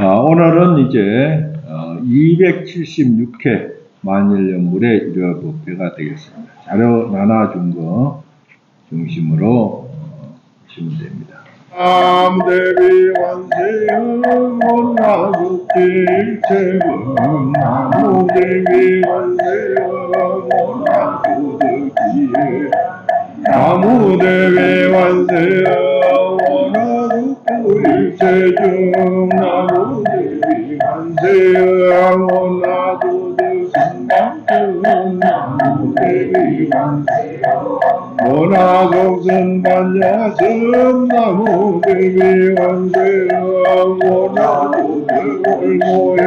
아, 오늘은 이제 276회 만일연물의 일요일법회가 되겠습니다. 자료 나눠준 거 중심으로 어, 보시면 됩니다. 원나국질체분 나무대비 원세영 원나국득기에 나무대비 원나국질체중 나무대비 원세영 원하곡선 반야선 나무 대비 원세영 원하고 대골모에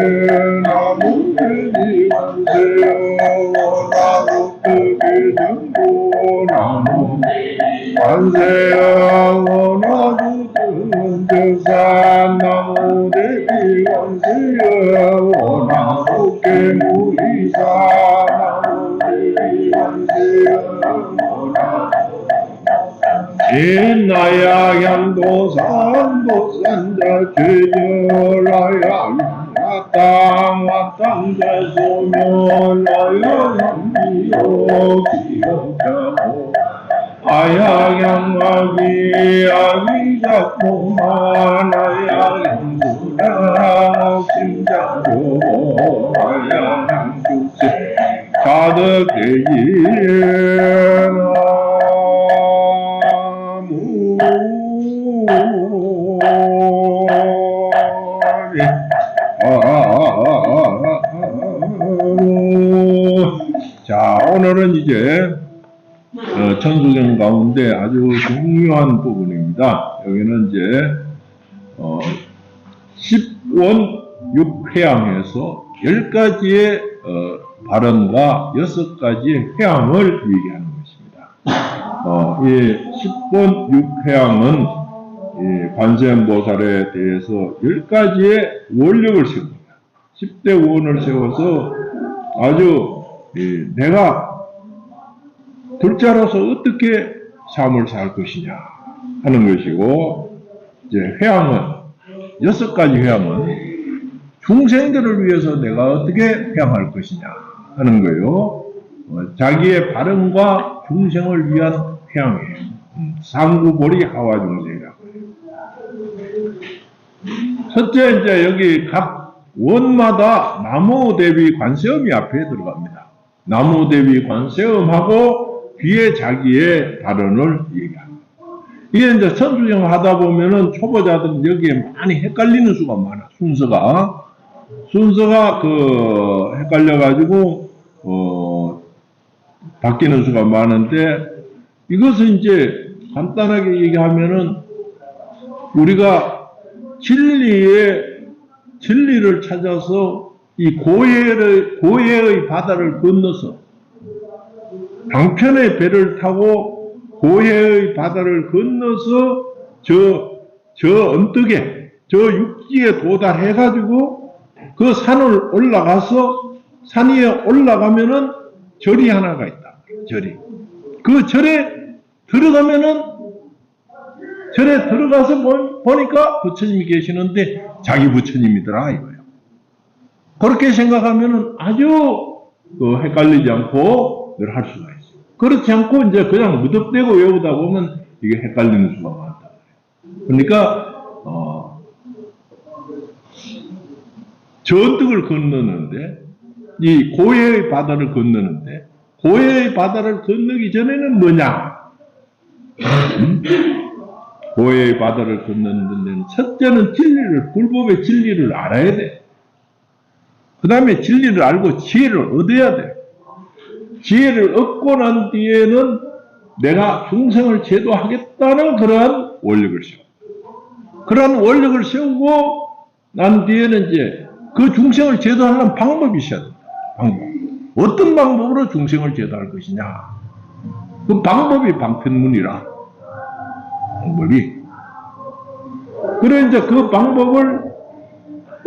나무 대비 원세영 원하고 대비 등고 나 자, 오늘은 이제 어, 천수경 가운데 아주 중요한 부분입니다. 여기는 이제 어, 10원 6회양에서 10가지의 어, 발언과 6가지의 회양을 얘기하는 것입니다. 어, 이 10번 6회양은 이 관세음보살에 대해서 10가지의 원력을 세웁니다. 10대 원을 세워서 아주 이 내가 둘자로서 어떻게 삶을 살 것이냐 하는 것이고 이제 회양은 여섯 가지 회양은 중생들을 위해서 내가 어떻게 회양할 것이냐 하는 거요. 어, 자기의 발언과 중생을 위한 회양이에요. 음, 상구보리 하와 중생이라고 해요. 첫째 이제 여기 각 원마다 나무 대비 관세음이 앞에 들어갑니다. 나무 대비 관세음하고 뒤에 자기의 발언을 얘기합니다. 이게 이제 천주경 하다 보면은 초보자들은 여기에 많이 헷갈리는 수가 많아. 순서가 순서가 그 헷갈려가지고 어 바뀌는 수가 많은데 이것은 이제 간단하게 얘기하면은 우리가 진리의 진리를 찾아서 이 고해의 고해의 바다를 건너서 방편의 배를 타고 고해의 바다를 건너서 저, 저 언덕에, 저 육지에 도달해가지고 그 산을 올라가서 산 위에 올라가면은 절이 하나가 있다. 절이. 그 절에 들어가면은 절에 들어가서 보- 보니까 부처님이 계시는데 자기 부처님이더라 이거예요. 그렇게 생각하면은 아주 그 헷갈리지 않고 늘 할 수가 있어요. 그렇지 않고 이제 그냥 무덥대고 외우다 보면 이게 헷갈리는 수가 많다. 그러니까 어, 전득을 건너는데 이 고해의 바다를 건너는데 고해의 바다를 건너기 전에는 뭐냐? 음? 고해의 바다를 건너는 데는 첫째는 진리를 불법의 진리를 알아야 돼. 그 다음에 진리를 알고 지혜를 얻어야 돼. 지혜를 얻고 난 뒤에는 내가 중생을 제도하겠다는 그러한 원력을 세워. 그러한 원력을 세우고 난 뒤에는 이제 그 중생을 제도하는 방법이 있어야 된다. 방법. 어떤 방법으로 중생을 제도할 것이냐. 그 방법이 방편문이라. 방법이. 그래 이제 그 방법을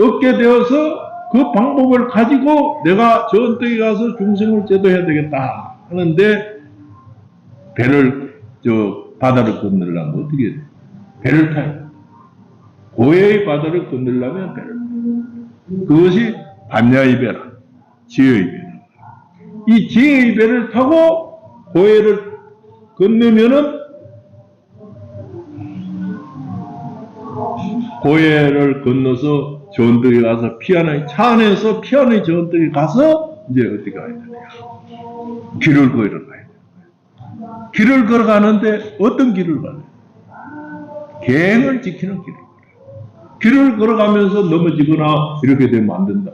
얻게 되어서 그 방법을 가지고 내가 저 언덕에 가서 중생을 제도해야 되겠다 하는데 배를 저 바다를 건너려면 어떻게 돼? 배를 타요. 고해의 바다를 건너려면 배를 그것이 반야의 배라 지혜의 배라 이 지혜의 배를 타고 고해를 건너면은 고해를 건너서 전들에 가서 피안의 차 안에서 피안의 전들에 가서 이제 어디 가야 되냐? 길을 걸어 가야 돼 길을 걸어가는데 어떤 길을 가냐? 계행을 지키는 걸어 길을 걸어가면서 넘어지거나 이렇게 되면 안 된다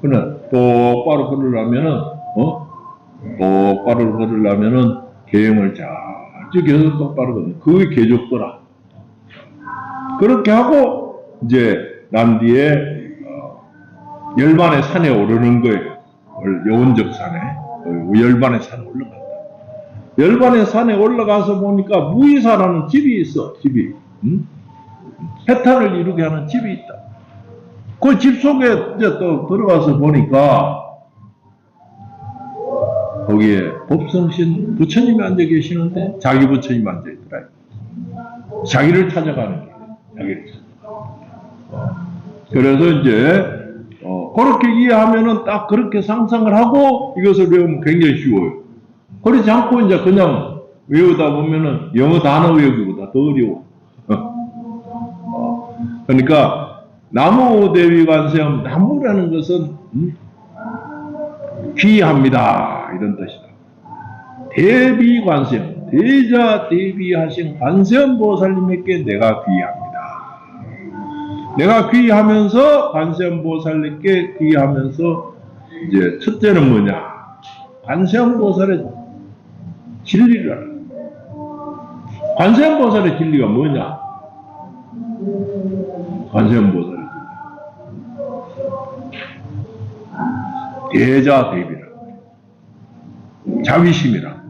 그러나 똑바로 걸으려면은 어 똑바로 걸으려면은 계행을 잘 지켜서 똑바로 걷는 그게 계족거라 그렇게 하고 이제 난 뒤에 어, 열반의 산에 오르는 거예요. 여운적 산에 어, 열반의 산에 올라간다. 열반의 산에 올라가서 보니까 무이사라는 집이 있어. 집이 음? 해탈을 이루게 하는 집이 있다. 그 집 속에 이제 또 들어가서 보니까 거기에 법성신 부처님이 앉아 계시는데 자기 부처님 앉아 있더라. 자기를 찾아가는 길. 자기를 찾아. 그래서 이제 어, 그렇게 이해하면은 딱 그렇게 상상을 하고 이것을 배우면 굉장히 쉬워요. 그렇지 않고 이제 그냥 외우다 보면은 영어 단어 외우기보다 더 어려워. 어, 그러니까 나무 대비 관세음 나무라는 것은 음, 귀합니다 이런 뜻이다. 대비 관세음 대자 대비하신 관세음 보살님에게 내가 귀합니다. 내가 귀하면서 관세음 보살님께 귀하면서 이제 첫째는 뭐냐? 관세음 보살의 진리를. 관세음 보살의 진리가 뭐냐? 관세음 보살의 진리. 대자 대비라. 자비심이라.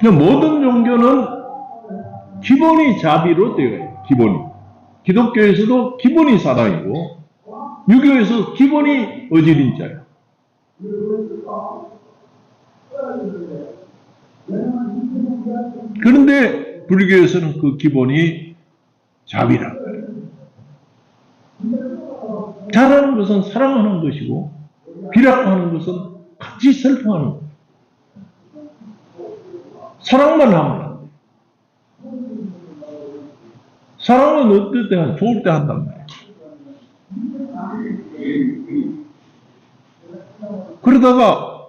그러니까 모든 종교는 기본이 자비로 되어 있어요. 기본이. 기독교에서도 기본이 사랑이고 유교에서 기본이 어지린자예요. 그런데 불교에서는 그 기본이 말이에요. 잘하는 것은 사랑하는 것이고 비락하는 것은 같이 슬퍼하는 것. 사랑만 하면 안 돼. 사랑은 어떨 때 한, 좋을 때 한단 말이야. 그러다가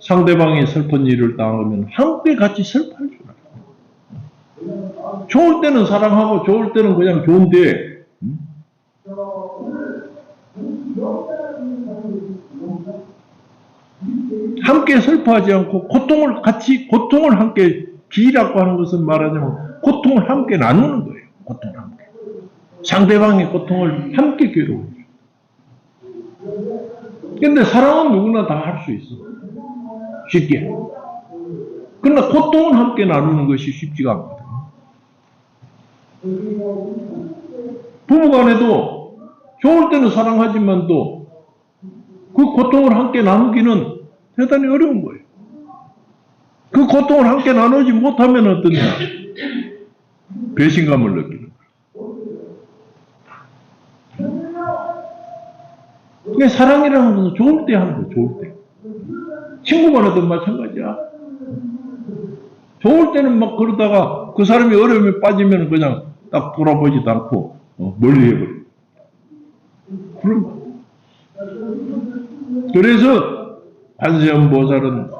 상대방이 슬픈 일을 당하면 함께 같이 알아. 좋을 때는 사랑하고 좋을 때는 그냥 좋은데, 음? 함께 슬퍼하지 않고 고통을 같이 고통을 함께 비라고 하는 것은 말하자면 고통을 함께 나누는 거예요. 고통을 함께 상대방의 고통을 함께 괴로워요. 근데 사랑은 누구나 다 할 수 있어. 쉽게. 그러나 고통을 함께 나누는 것이 쉽지가 않거든. 부부간에도 좋을 때는 사랑하지만 또 그 고통을 함께 나누기는 대단히 어려운 거예요. 그 고통을 함께 나누지 못하면 어떠냐? 배신감을 느끼는 거예요. 사랑이라는 것은 좋을 때 하는 거예요, 좋을 때. 친구간에도 마찬가지야. 좋을 때는 막 그러다가 그 사람이 어려움에 빠지면 그냥 딱 돌아보지도 않고 어, 멀리 해버려. 거. 그래서 관세음 보살은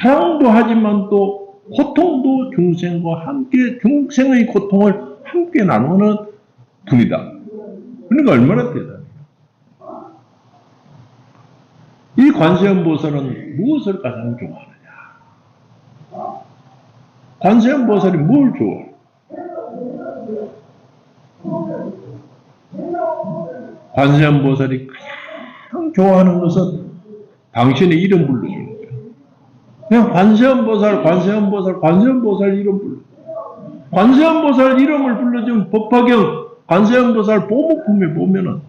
사랑도 하지만 또 고통도 중생과 함께 중생의 고통을 함께 나누는 분이다. 그러니까 얼마나 대단해요. 이 관세음 보살은 무엇을 가장 좋아하느냐? 관세음 보살이 뭘 좋아해? 관세음 보살이 가장 좋아하는 것은 당신의 이름 불러주는 거예요. 그냥 관세음보살, 관세음보살, 관세음보살 이름 불러. 관세음보살 이름을 불러주면 법화경 관세음보살 보목품에 보면은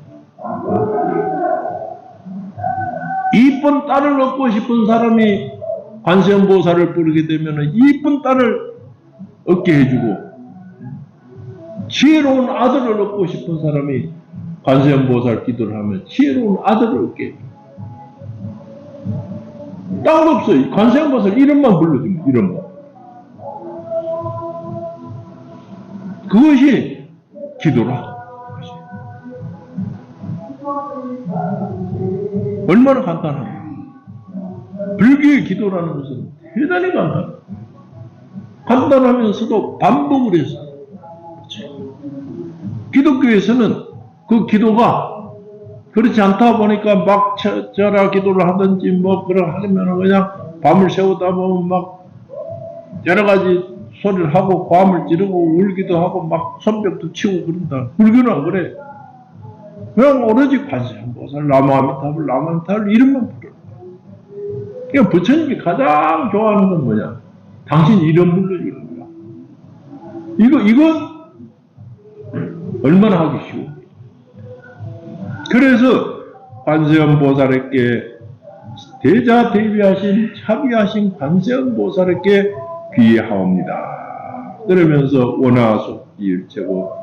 이쁜 딸을 얻고 싶은 사람이 관세음보살을 부르게 되면은 이쁜 딸을 얻게 해주고 지혜로운 아들을 얻고 싶은 사람이 관세음보살 기도를 하면 지혜로운 아들을 얻게. 딴거 없어. 관세음보살 이름만 불러주면 이름만. 그것이 기도라. 얼마나 간단한가. 불교의 기도라는 것은 대단히 간단. 간단하면서도 반복을 해서. 기독교에서는 그 기도가 그렇지 않다 보니까 막 저- 저라 기도를 하든지 뭐 그런 하려면 그냥 밤을 새우다 보면 막 여러 가지 소리를 하고 고함을 지르고 울기도 하고 막 손뼉도 치고 그런다. 불교는 안 그래. 그냥 오로지 관세음보살 나무아미타불 나무아미타불 이름만 부르는 거야. 그러니까 부처님이 가장 좋아하는 건 뭐냐? 당신 이름 불러주는 거야. 이거 이건 얼마나 하기 쉬워. 그래서 관세음 보살에게 대자 대비하신 차비하신 관세음 보살에게 귀하옵니다. 그러면서 원하소 일체고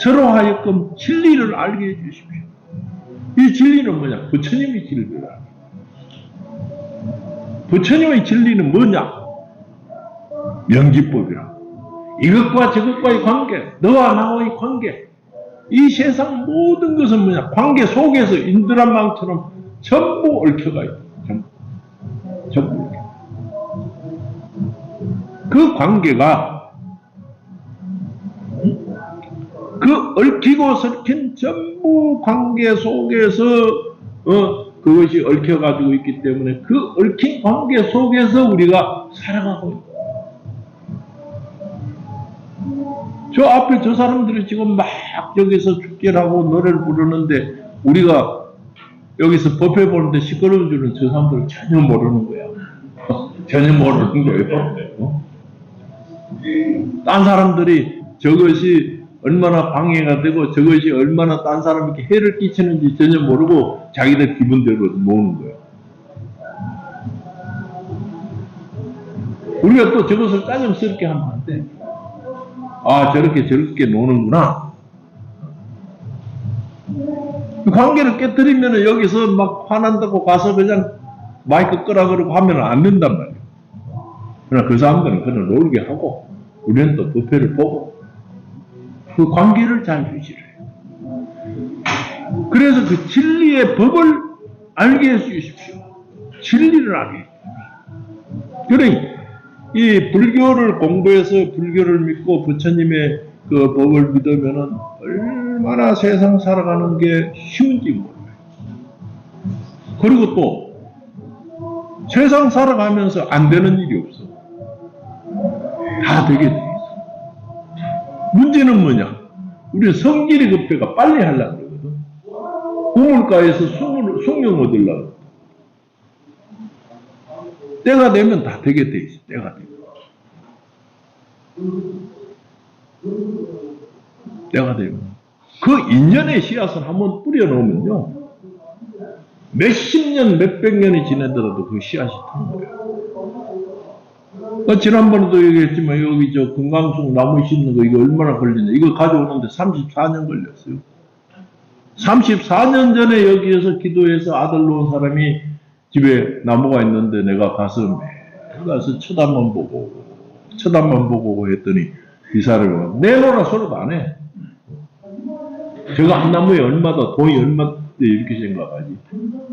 저로 하여금 진리를 알게 해주십시오. 이 진리는 뭐냐? 부처님의 진리라. 부처님의 진리는 뭐냐? 명기법이라. 이것과 저것과의 관계, 너와 나와의 관계, 이 세상 모든 것은 뭐냐? 관계 속에서 인드란망처럼 전부 얽혀가 있다. 전부. 그 관계가 그 얽히고 설킨 전부 관계 속에서 어, 그것이 얽혀가지고 있기 때문에 그 얽힌 관계 속에서 우리가 살아가고 저 앞에 저 사람들이 지금 막 여기서 하고 노래를 부르는데 우리가 여기서 법회 보는데 시끄러운 줄은 저 사람들은 전혀 모르는 거야. 전혀 모르는 거예요. 어? 딴 사람들이 저것이 얼마나 방해가 되고 저것이 얼마나 딴 사람에게 해를 끼치는지 전혀 모르고 자기들 기분대로 노는 거예요. 우리가 또 저것을 따정스럽게 하면 안 돼. 아, 저렇게 저렇게 노는구나. 그 관계를 깨뜨리면 여기서 막 화난다고 가서 그냥 마이크 끄라 그러고 하면 안 된단 말이에요. 그러나 그 사람들은 그냥 놀게 하고 우리는 또 부패를 보고 그 관계를 잘 유지를 해요. 그래서 그 진리의 법을 알게 해주십시오. 진리를 알게. 그러니 이 불교를 공부해서 불교를 믿고 부처님의 그 법을 믿으면은 얼마나 세상 살아가는 게 쉬운지 몰라요. 그리고 또 세상 살아가면서 안 되는 일이 없어. 다 되게 돼 있어. 문제는 뭐냐? 우리는 성질이 급해가 빨리 하려고 그러거든. 우물가에서 숭령 얻으려고. 때가 되면 다 되게 돼 있어. 때가 되면. 때가 되면. 그 인연의 씨앗을 한번 뿌려놓으면요. 몇십 년, 몇백 년이 지나더라도 그 씨앗이 트는 거예요. 어, 지난번에도 얘기했지만 여기 저 금강송 나무 심는 거 이거 얼마나 걸리냐. 이거 가져오는데 34년 걸렸어요. 34년 전에 여기에서 기도해서 아들 놓은 사람이 집에 나무가 있는데 내가 가서 매일 가서 쳐다만 보고 쳐다만 보고 했더니 이 사람이 내놓으라 소리도 안 해. 저거 한 나무에 얼마다 돈이 얼마 이렇게 생각하지.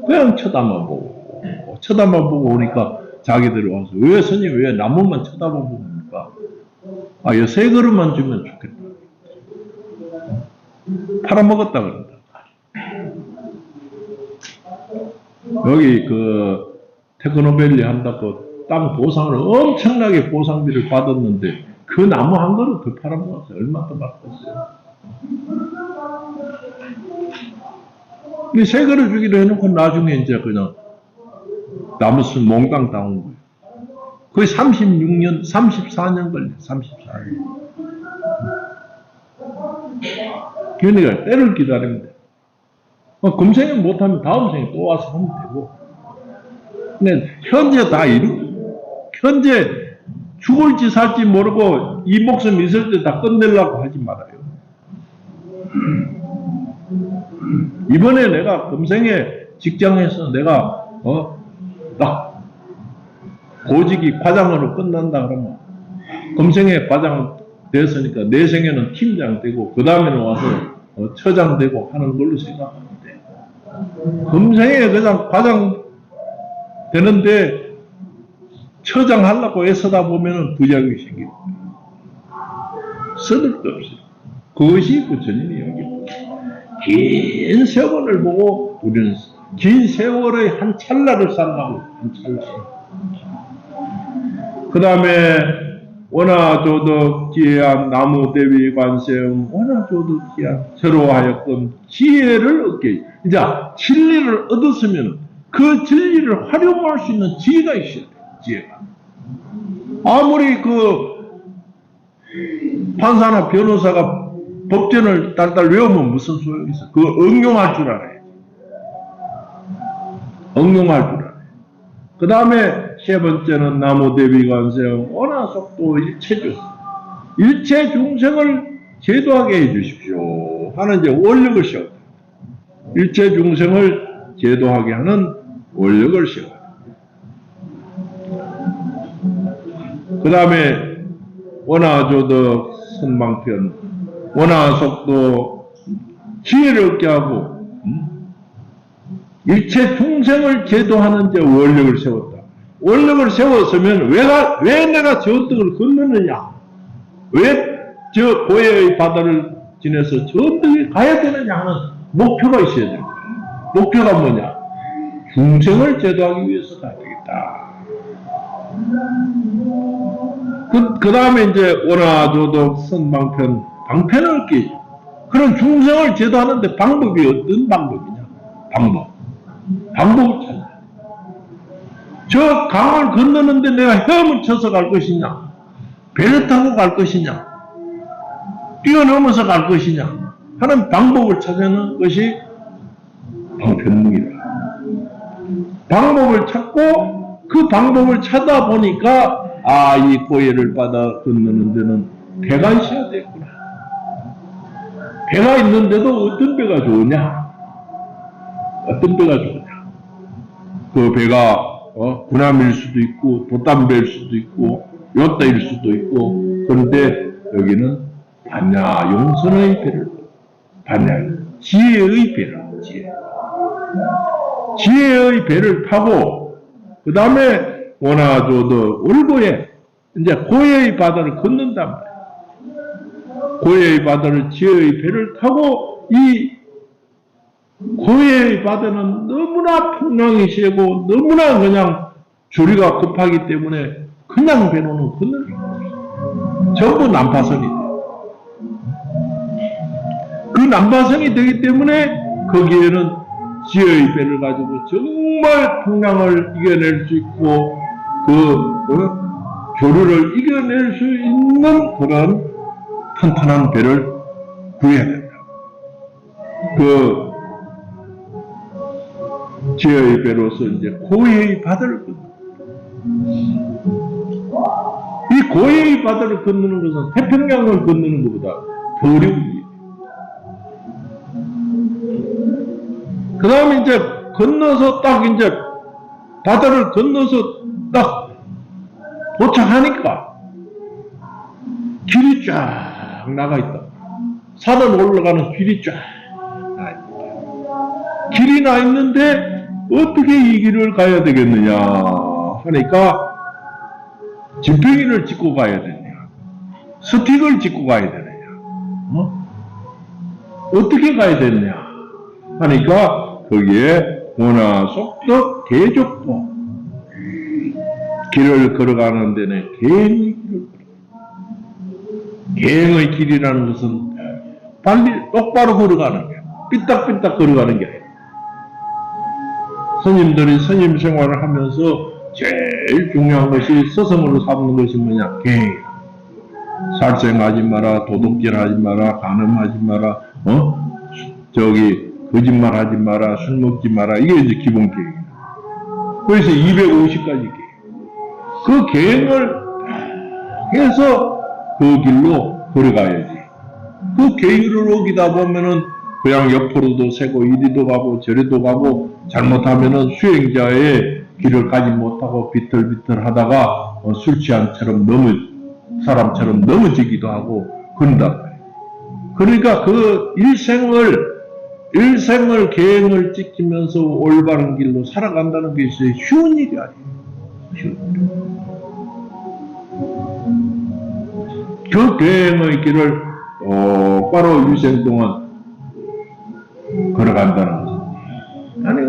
그냥 쳐다만 보고 쳐다만 보고 오니까 자기들이 와서 왜 스님 왜 나무만 쳐다만 봅니까? 아, 이세 그릇만 주면 좋겠다. 팔아먹었다 그런다. 여기 그 테크노밸리 한다고 땅 보상을 엄청나게 보상비를 받았는데 그 나무 한 그릇 더 팔아먹었어요. 얼마 더 받았어요. 이세 그릇 주기로 해놓고 나중에 이제 그냥 나무숲 몽땅 따온 거예요. 거의 36년, 34년 걸려, 34년. 그러니까 때를 돼. 어, 금생에 못하면 다음 생에 또 와서 하면 되고. 근데 현재 다 이루, 현재 죽을지 살지 모르고 이 목숨 있을 때 다 끝내려고 하지 말아요. 이번에 내가 금생에 직장에서 내가 어딱 보직이 과장으로 끝난다 그러면 금생에 과장 됐으니까 내 생에는 팀장 되고 그 다음에는 와서 어, 처장 되고 하는 걸로 생각하는데 금생에 그냥 과장 되는데 처장 하려고 애쓰다 보면은 부작용이 생깁니다. 것 없어요. 그것이 부처님이 여기 긴 세월을 보고 우리는 긴 세월의 한 찰나를 살라고 한 찰나. 그 다음에 원하조덕 기한 나무대비 관세음 원하조덕 기한 하여금 지혜를 얻게. 이제 진리를 얻었으면 그 진리를 활용할 수 있는 지혜가 있어야 돼 지혜가. 아무리 그 판사나 변호사가 법전을 달달 외우면 무슨 소용이 있어? 그거 응용할 줄 알아야 응용할 줄 알아야 그 다음에 세 번째는 나무 대비 관세음 원하속도 일체주 일체 중생을 제도하게 해 주십시오. 하는 이제 원력을 세워 일체 중생을 제도하게 하는 원력을 세워 그 다음에 원하조덕 선방편 원하속도 지혜를 얻게 하고 음? 일체 중생을 제도하는 데 원력을 세웠다. 원력을 세웠으면 왜가, 왜 내가 저 언덕을 건너느냐? 왜 저 고해의 바다를 지내서 저 언덕에 가야 되느냐 하는 목표가 있어야 됩니다. 목표가 뭐냐? 중생을 제도하기 위해서 가야 되겠다. 그, 그 다음에 이제 원화조덕 선방편, 방편을 얻기. 그런 중생을 제도하는데 방법이 어떤 방법이냐? 방법. 방법을 찾아. 저 강을 건너는데 내가 헤엄을 쳐서 갈 것이냐? 배를 타고 갈 것이냐? 뛰어넘어서 갈 것이냐? 하는 방법을 찾아내는 것이 방편문이다. 방법을 찾고 그 방법을 찾아 보니까 아, 이 고해를 받아 건너는 데는 배가 있어야 되겠구나. 배가 있는데도 어떤 배가 좋으냐? 어떤 배가 좋으냐? 그 배가 어, 군함일 수도 있고 돛담배일 수도 있고 요따일 수도 있고 그런데 여기는 반야 용선의 배를 반야 지혜의 배를 지혜 지혜의 배를 타고 그 다음에 원하조도 올고에 이제 고해의 바다를 건넌단 말이야. 고해의 바다를 지혜의 배를 타고 이 고해의 바다는 너무나 풍랑이 세고 너무나 그냥 조리가 급하기 때문에 그냥 배로는 건널. 전부 난파선이 돼. 그 난파선이 되기 때문에 거기에는 지혜의 배를 가지고 정말 풍랑을 이겨낼 수 있고 그 어? 조류를 이겨낼 수 있는 그런 튼튼한 배를 구해야 된다. 그 지혜의 배로서 이제 고해의 바다를 건너. 이 고해의 바다를 건너는 것은 태평양을 건너는 것보다 더 어려운 일이에요. 그 다음에 이제 건너서 딱 이제 바다를 건너서 딱 도착하니까 길이 쫙 나가 있다. 산을 올라가는 길이 쫙. 길이 나 있는데 어떻게 이 길을 가야 되겠느냐 하니까 진평이를 짓고 가야 되냐 스틱을 짓고 가야 되느냐 어? 어떻게 가야 되느냐 하니까 거기에 원화속도 대족도 길을 걸어가는 데는 개행의 길을 개행의 길이라는 것은 빨리 똑바로 걸어가는 거야 삐딱삐딱 걸어가는 게 스님들이 스님 생활을 하면서 제일 중요한 것이 스승으로 삼는 것이 뭐냐? 개행. 살생하지 마라, 도둑질하지 마라, 간음하지 마라, 어? 저기 거짓말하지 마라, 술 먹지 마라. 이게 이제 기본 계획이야. 그래서 250가지 계획. 그 계획을 딱 해서 그 길로 걸어가야지. 그 계율을 어기다 보면은 그냥 옆으로도 새고 이리도 가고 저리도 가고 잘못하면은 수행자의 길을 가지 못하고 비틀비틀 하다가 어, 술 취한 처럼 넘어 사람처럼 넘어지기도 하고 말이에요. 그러니까 그 일생을 일생을 계행을 지키면서 올바른 길로 살아간다는 것이 쉬운 일이 아니에요. 쉬운 일. 그 계행의 길을 똑바로 일생 동안 걸어간다는 거죠. 아니,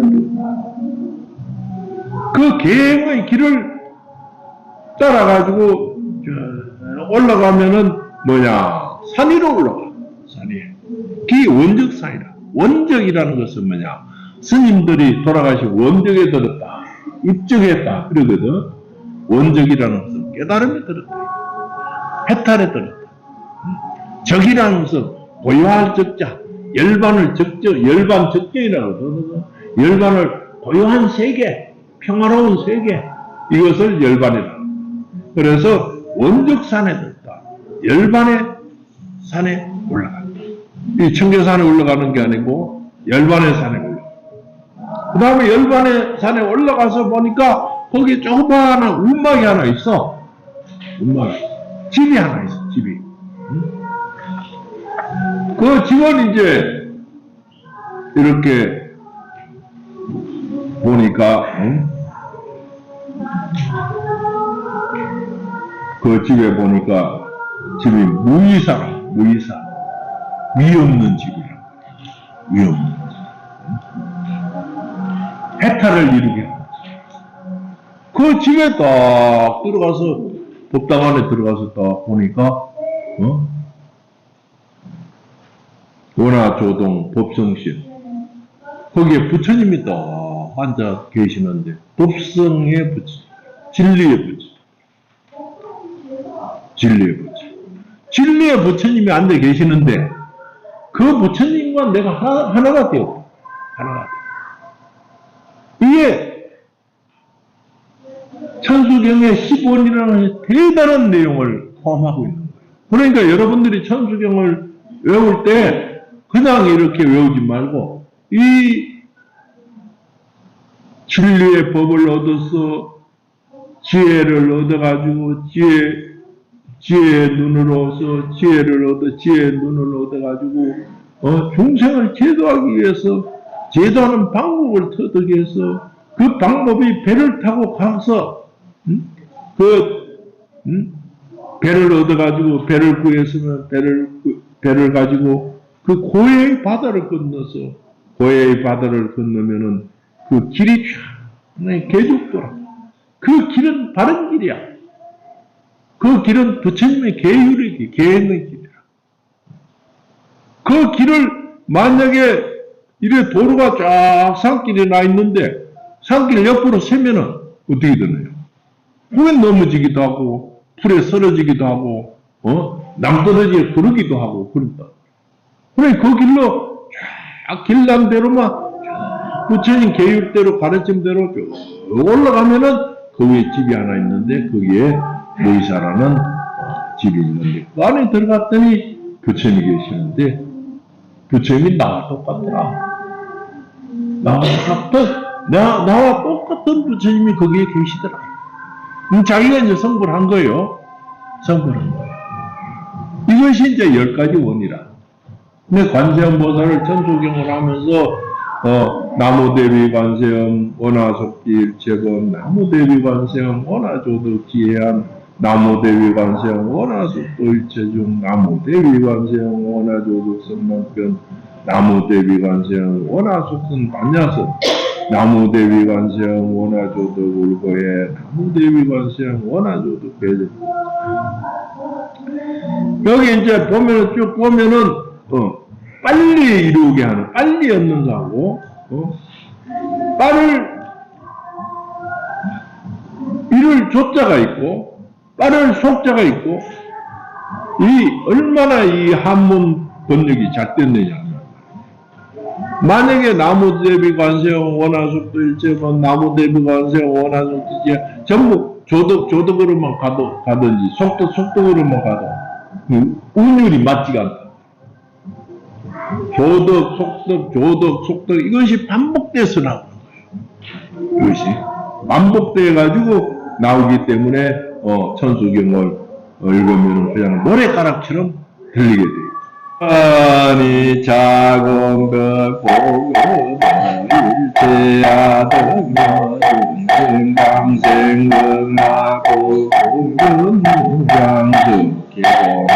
그 계행의 길을 따라가지고 저 올라가면은 뭐냐? 산 위로 올라가. 산 위에. 그게 원적 산이라. 원적이라는 것은 뭐냐? 스님들이 돌아가시 원적에 들었다. 입적했다. 그러거든. 원적이라는 것은 깨달음에 들었다. 해탈에 들었다. 음. 적이라는 것은 고요할 적자 열반을 적적 열반 적정이라고 그러거든 열반을 고요한 세계 평화로운 세계 이것을 열반이라 그래서 원적산에 들었다. 열반의 산에 올라간다. 이 청계산에 올라가는 게 아니고 열반의 산에 올라가 그 다음에 열반의 산에 올라가서 보니까 거기 조그마한 운막이 하나 있어. 운막 집이 하나 있어 그 집은 이제 이렇게 보니까 응? 그 집에 보니까 집이 무이사 위 없는 집이라 위 없는 집 응? 해탈을 이루게. 그 집에 딱 들어가서 법당 안에 들어가서 딱 보니까 어? 원화 조동 법성신 거기에 부처님이 딱 앉아 계시는데 법성의 부처 진리의 부처. 진리의 부처. 진리의 부처님이 앉아 계시는데 그 부처님과 내가 하나, 하나가 되었다 하나가 이게 천수경의 10원이라는 대단한 내용을 포함하고 있는 거예요. 그러니까 여러분들이 천수경을 외울 때 그냥 이렇게 외우지 말고 이 진리의 법을 얻어서 지혜를 얻어가지고 지혜 지혜의 눈으로서 지혜를 얻어 지혜의 눈을 얻어가지고 어, 중생을 제도하기 위해서 제도하는 방법을 터득 해서 그 방법이 배를 타고 가서 음? 그 음? 배를 얻어가지고 배를 구했으면 배를 구- 배를 가지고 그 고해의 바다를 건너서 고해의 바다를 건너면은 그 길이 쫙 개죽도라. 그 길은 바른 길이야. 그 길은 부처님의 계율의 길, 계행의 길이라. 그 길을 만약에 이래 도로가 쫙 산길이 나 있는데 산길 옆으로 세면은 어떻게 되나요? 물에 넘어지기도 하고 풀에 쓰러지기도 하고 어? 남떨어지게 구르기도 하고 그런다. 그래 그 길로 쫙 길남대로만 쫙 부처님 계율대로 가르침대로 쭉 올라가면은 그 위에 집이 하나 있는데 거기에 모이사라는 집이 있는데 그 안에 들어갔더니 부처님이 계시는데 부처님이 나와 똑같더라. 나와 똑같은 나, 나와 똑같은 부처님이 거기에 계시더라. 음, 자기가 이제 성불한 거예요. 성불한 거예요. 이것이 이제 열 가지 원이라. 근데 관세음보살을 천수경을 하면서 어, 나무대비 관세음 원화속지 일체건 나무대비 관세음 원화조득 지혜한 나무대비 관세음 원화속도 일체중 나무대비 관세음 원화조득 선망편 나무대비 관세음 원화속은 반야선 나무대비 관세음 원화조득 울고해 나무대비 관세음 원화조득 배정. 여기 이제 보면 쭉 보면은 어, 빨리 이루게 하는 빨리 얻는 거하고 어, 빠를 이룰 조자가 있고 빠를 속자가 있고 이 얼마나 이 한문 번역이 잘 됐느냐. 만약에 나무 대비 관세음 원화속도 일체건 나무 대비 관세음 원화속도 이제 전부 조덕 조덕으로만 가도 가든지 속도 속도으로만 가도 그 운율이 맞지가 않다. 조덕, 속덕, 조덕, 속덕 이것이 반복돼서 나오는 거예요. 이것이 반복돼 가지고 나오기 때문에 어, 천수경을 읽으면 그냥 노래가락처럼 들리게 돼요. 아니 자공덕 용생방생응하고 공근무장승 기공